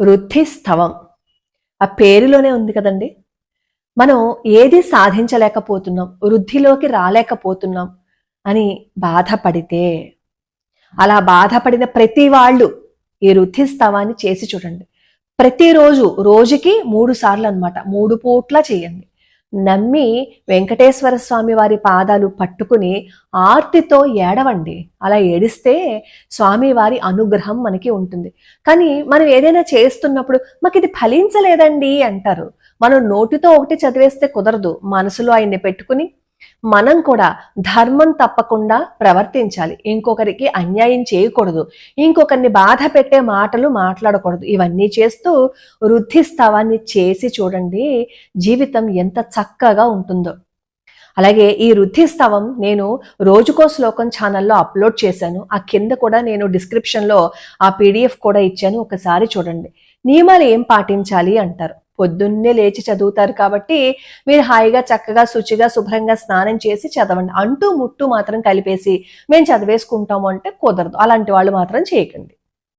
వృద్ధిస్తవం. ఆ పేరులోనే ఉంది కదండి. మనం ఏది సాధించలేకపోతున్నాం వృద్ధిలోకి రాలేకపోతున్నాం అని బాధపడితే అలా బాధపడిన ప్రతి వాళ్ళు ఈ వృద్ధిస్తవాన్ని చేసి చూడండి. ప్రతిరోజు రోజుకి మూడు సార్లు అన్నమాట మూడు పూట్ల చేయండి. నమ్మి వెంకటేశ్వర స్వామి వారి పాదాలు పట్టుకుని ఆర్తితో ఏడవండి. అలా ఏడిస్తే స్వామి వారి అనుగ్రహం మనకి ఉంటుంది. కానీ మనం ఏదైనా చేస్తున్నప్పుడు మాకు ఇది ఫలించలేదండి అంటారు. మనం నోటితో ఒకటి చదివేస్తే కుదరదు. మనసులో ఆయన్ని పెట్టుకుని మనం కూడా ధర్మం తప్పకుండా ప్రవర్తించాలి. ఇంకొకరికి అన్యాయం చేయకూడదు. ఇంకొకరిని బాధ పెట్టే మాటలు మాట్లాడకూడదు. ఇవన్నీ చేస్తూ వృద్ధిస్తవాన్ని చేసి చూడండి జీవితం ఎంత చక్కగా ఉంటుందో. అలాగే ఈ రుద్ధిస్తవం నేను రోజుకో శ్లోకం ఛానల్లో అప్లోడ్ చేశాను. ఆ కింద కూడా నేను డిస్క్రిప్షన్లో ఆ పీడిఎఫ్ కూడా ఇచ్చాను. ఒకసారి చూడండి. నియమాలు ఏం పాటించాలి అంటారు? పొద్దున్నే లేచి చదువుతారు కాబట్టి మీరు హాయిగా చక్కగా శుచిగా శుభ్రంగా స్నానం చేసి చదవండి. అంటూ ముట్టు మాత్రం కలిపేసి మేము చదివేసుకుంటాము అంటే కుదరదు. అలాంటి వాళ్ళు మాత్రం చేయకండి.